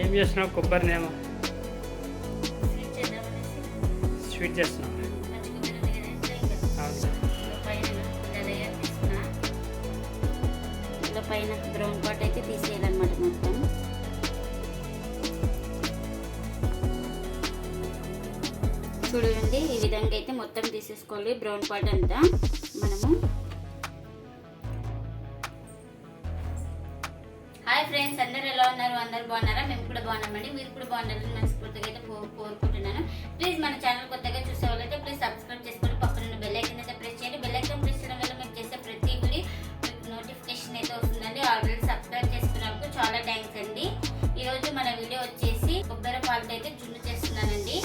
ఏం చేస్తున్నావు? కొబ్బరినేమో sweet sweet చేస్తున్నావు పైన తీసుకున్నా పైన బ్రౌన్ పార్ట్ అయితే తీసేయాలన్నమాట మొత్తం. చూడండి ఈ విధంగా అయితే మొత్తం తీసేసుకోవాలి. బ్రౌన్ పార్ట్ అంతా మనము అందరూ ఎలా ఉన్నారు? అందరు బాగున్నారా? మేము కూడా బాగున్నామండి. మీరు కూడా బాగున్నారని మనస్ఫూర్తిగా అయితే కో- కోరుకుంటున్నాను. ప్లీజ్ మన ఛానల్ కొత్తగా చూసే వాళ్ళైతే ప్లీజ్ సబ్స్క్రైబ్ చేసుకోండి పక్కన ఉన్న బెల్ ఐకన్ అయితే ప్రెస్ చేయండి. బెల్ ఐకన్ ప్రెస్ చేయడం వల్ల మేము చేసే ప్రతి వీడియో నోటిఫికేషన్ అయితే వస్తుందండి. ఆల్రెడీ సబ్స్క్రైబ్ చేసుకున్నందుకు చాలా థ్యాంక్స్ అండి. ఈరోజు మన వీడియో వచ్చేసి కొబ్బరి పాలతో అయితే జున్ను చేస్తున్నానండి.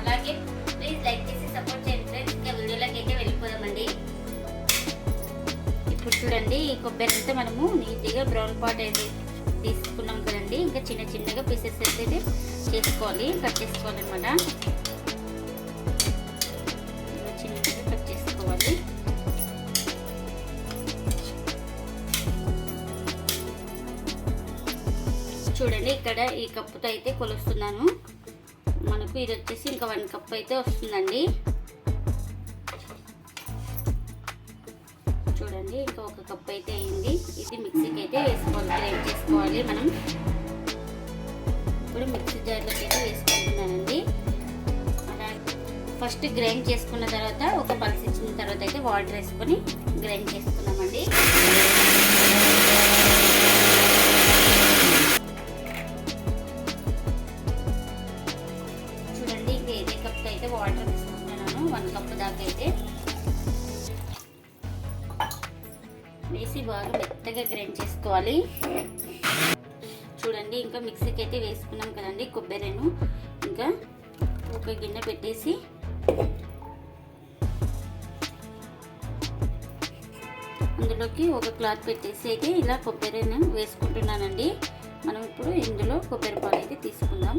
అలాగే ప్లీజ్ లైక్ చేసి సపోర్ట్ చేయండి ఫ్రెండ్స్ ఇంకా వీడియోలోకి అయితే వెళ్ళిపోదామండి. ఇప్పుడు చూడండి ఈ కొబ్బరి అయితే మనము నీట్గా బ్రౌన్ పాట్ అయితే తీసుకున్నాం కదండి. ఇంకా చిన్న చిన్నగా పీసెస్ అయితే చేసుకోవాలి. కట్ చేసుకోవాలన్నమాట. చిన్నగా కట్ చేసుకోవాలి. చూడండి ఇక్కడ ఈ కప్పుతో అయితే కొలుస్తున్నాను. మనకు ఇది వచ్చేసి ఇంకా వన్ కప్ అయితే వస్తుందండి. చూడండి ఇంకా ఒక కప్ అయితే అయింది. ఇది మిక్సీకి అయితే వేసుకోవాలి. గ్రైండ్ చేసుకోవాలి మనం. ఇప్పుడు మిక్సీ జార్లోకి అయితే వేసుకుంటున్నానండి. ఫస్ట్ గ్రైండ్ చేసుకున్న తర్వాత ఒక పల్స్ ఇచ్చిన తర్వాత అయితే వాటర్ వేసుకొని గ్రైండ్ చేసుకున్నామండి మెత్తగా గ్రైండ్ చేసుకోవాలి. చూడండి ఇంకా మిక్సీకి అయితే వేసుకున్నాం కదండి కొబ్బరిను. ఇంకా ఒక గిన్నె పెట్టేసి అందులోకి ఒక క్లాత్ పెట్టేసి అయితే ఇలా కొబ్బరిని వేసుకుంటున్నానండి. మనం ఇప్పుడు ఇందులో కొబ్బరి పాలు అయితే తీసుకుందాం.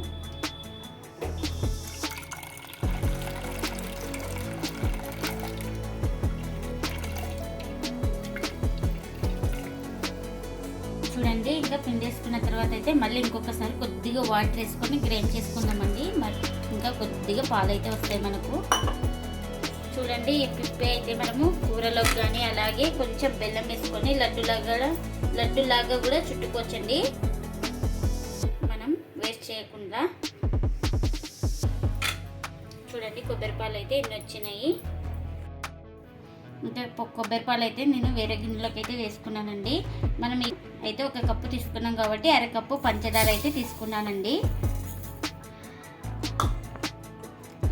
గ్రైండ్ చేసుకున్న తర్వాత అయితే మళ్ళీ ఇంకొకసారి కొద్దిగా వాటర్ వేసుకొని గ్రైండ్ చేసుకుందామండి. మరి ఇంకా కొద్దిగా పాలు అయితే వస్తాయి మనకు. చూడండి ఈ పిప్పి అయితే మనము కూరలోకి కానీ అలాగే కొంచెం బెల్లం వేసుకొని లడ్డులాగా లడ్డులాగా కూడా చుట్టుకోవచ్చండి. మనం వేస్ట్ చేయకుండా. చూడండి కొబ్బరి పాలు అయితే ఎన్ని వచ్చినాయి. అంటే కొబ్బరి పాలు అయితే నేను వేరే గిన్నెలోకి అయితే వేసుకున్నానండి. మనం అయితే ఒక కప్పు తీసుకున్నాం కాబట్టి అర కప్పు పంచదార అయితే తీసుకున్నానండి.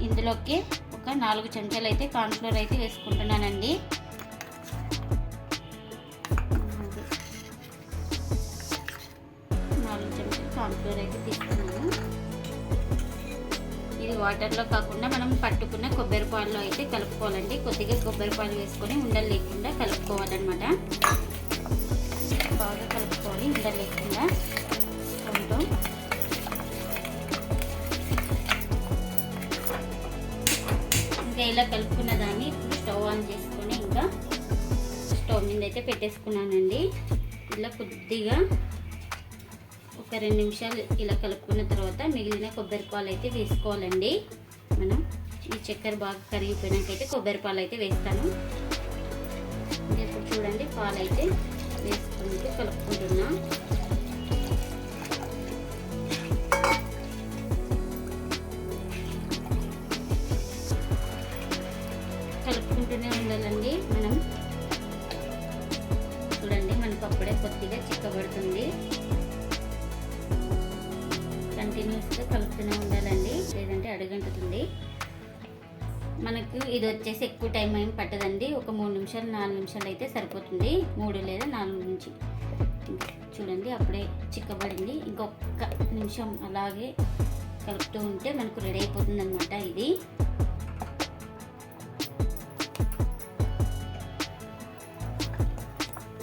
ఇందులోకి ఒక నాలుగు చెంచాలు అయితే కార్న్ఫ్లోర్ అయితే వేసుకుంటున్నానండి. నాలుగు చెంచాలు కార్న్ఫ్లోర్ అయితే తీసుకున్నాను. వాటర్లో కాకుండా మనం పట్టుకున్న కొబ్బరి పాలలో అయితే కలుపుకోవాలండి. కొద్దిగా కొబ్బరి పాలు వేసుకొని ఉండలు లేకుండా కలుపుకోవాలన్నమాట. బాగా కలుపుకోవాలి ఉండలు లేకుండా కొంచెం ఇంకా ఇలా కలుపుకున్న దాన్ని ఇప్పుడు స్టవ్ ఆన్ చేసుకొని ఇంకా స్టవ్ మీద అయితే పెట్టేసుకున్నానండి. ఇలా కొద్దిగా ఒక రెండు నిమిషాలు ఇలా కలుపుకున్న తర్వాత మిగిలిన కొబ్బరి పాలు అయితే వేసుకోవాలండి. మనం ఈ చక్కెర బాగా కరిగిపోయినాకైతే కొబ్బరి పాలు అయితే వేస్తాను. ఇప్పుడు చూడండి పాలు అయితే వేసుకుంటూ కలుపుకుంటున్నాను కంటిన్యూస్గా కలుపుతూనే ఉండాలండి. లేదంటే అడుగంటుతుంది. మనకు ఇది వచ్చేసి ఎక్కువ టైం ఏం పట్టదండి. ఒక మూడు నిమిషాలు నాలుగు నిమిషాలు అయితే సరిపోతుంది. మూడు లేదా నాలుగు నుంచి. చూడండి అప్పుడే చిక్కబడింది. ఇంకొక నిమిషం అలాగే కలుపుతూ ఉంటే మనకు రెడీ అయిపోతుంది అనమాట ఇది.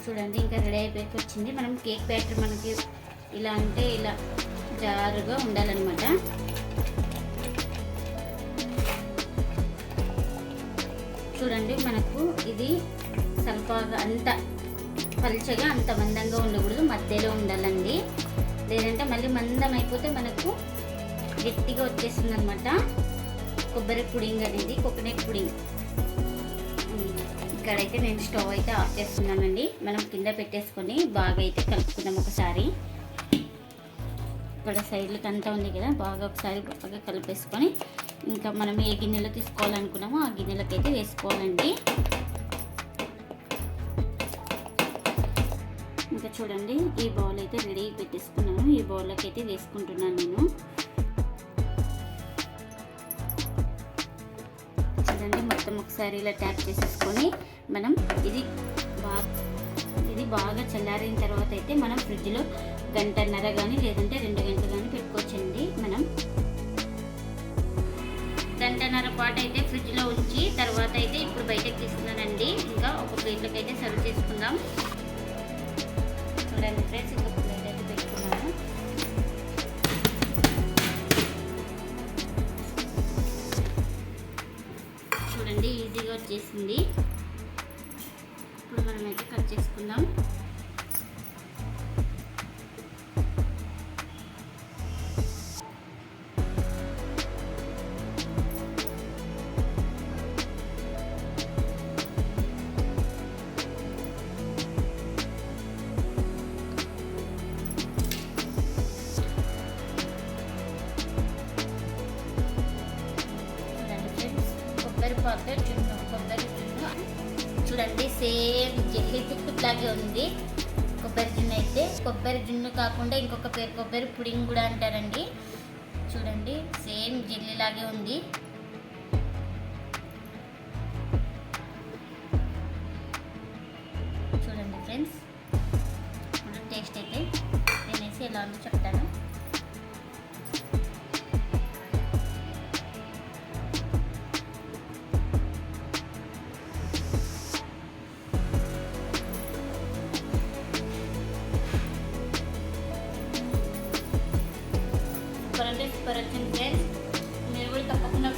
చూడండి ఇంకా రెడీ అయిపోయి వచ్చింది. మనం కేక్ బ్యాటర్ మనకి ఇలా అంటే ఇలా జారుగా ఉండాలన్నమాట. చూడండి మనకు ఇది సల్పాగా అంత పలుచగా అంత మందంగా ఉండకూడదు మధ్యలో ఉండాలండి. లేదంటే మళ్ళీ మందం అయిపోతే మనకు గట్టిగా వచ్చేస్తుంది అనమాట కొబ్బరి పుడింగ్ అనేది కోకోనట్ పుడింగ్. ఇక్కడైతే నేను స్టవ్ అయితే ఆఫ్ చేస్తున్నానండి. మనం కింద పెట్టేసుకొని బాగా అయితే కలుపుకుందాం ఒకసారి. ఇక్కడ సైడ్లకి అంతా ఉంది కదా బాగా ఒకసారి బాగా కలిపేసుకొని ఇంకా మనం ఏ గిన్నెలో తీసుకోవాలనుకున్నామో ఆ గిన్నెలకి అయితే వేసుకోవాలండి. ఇంకా చూడండి ఈ బౌల్ అయితే రెడీ పెట్టేసుకున్నాను. ఈ బౌల్లోకి అయితే వేసుకుంటున్నాను నేను. చూడండి మొత్తం ఒకసారి ఇలా ట్యాప్ చేసేసుకొని మనం ఇది బాగా ఇది బాగా చల్లారిన తర్వాత అయితే మనం ఫ్రిడ్జ్లో గంటన్నర కానీ లేదంటే రెండు గంటలు కానీ పెట్టుకోవచ్చండి మనం. గంటన్నర పాటు అయితే ఫ్రిడ్జ్లో ఉంచి తర్వాత అయితే ఇప్పుడు బయటకు తీస్తున్నానండి ఇంకా ఒక ప్లేట్లోకి అయితే సర్వ్ చేసుకుందాం. చూడండి ఫ్రెండ్స్ ఇంకొక ప్లేట్ అయితే పెట్టుకున్నాను. చూడండి ఈజీగా వచ్చేసింది. ఇప్పుడు మనం అయితే కట్ చేసుకుందాం. కొబ్బరి జున్ను కొబ్బరి జున్ను చూడండి సేమ్ జెల్లీ లాగే ఉంది. కొబ్బరి జున్ను అయితే. కొబ్బరి జున్ను కాకుండా ఇంకొక పేరు కొబ్బరి పుడింగ్ కూడా అంటారండి. చూడండి సేమ్ జెల్లీ లాగే ఉంది.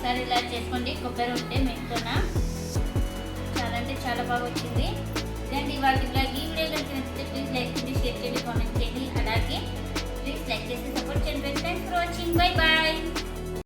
ఒకసారి ఇలా చేసుకోండి. కొబ్బరి ఉంటే మెట్టున చాలా అంటే చాలా బాగా వచ్చింది. ఇదండి వాటి బ్లాగ్ ఈ వీడియో కనుక నచ్చితే ప్లీజ్ లైక్ చేయండి షేర్ చేయండి కామెంట్ చేయండి. అలాగే ప్లీజ్ లైక్ చేసి సపోర్ట్ చేయండి. Thanks for watching bye bye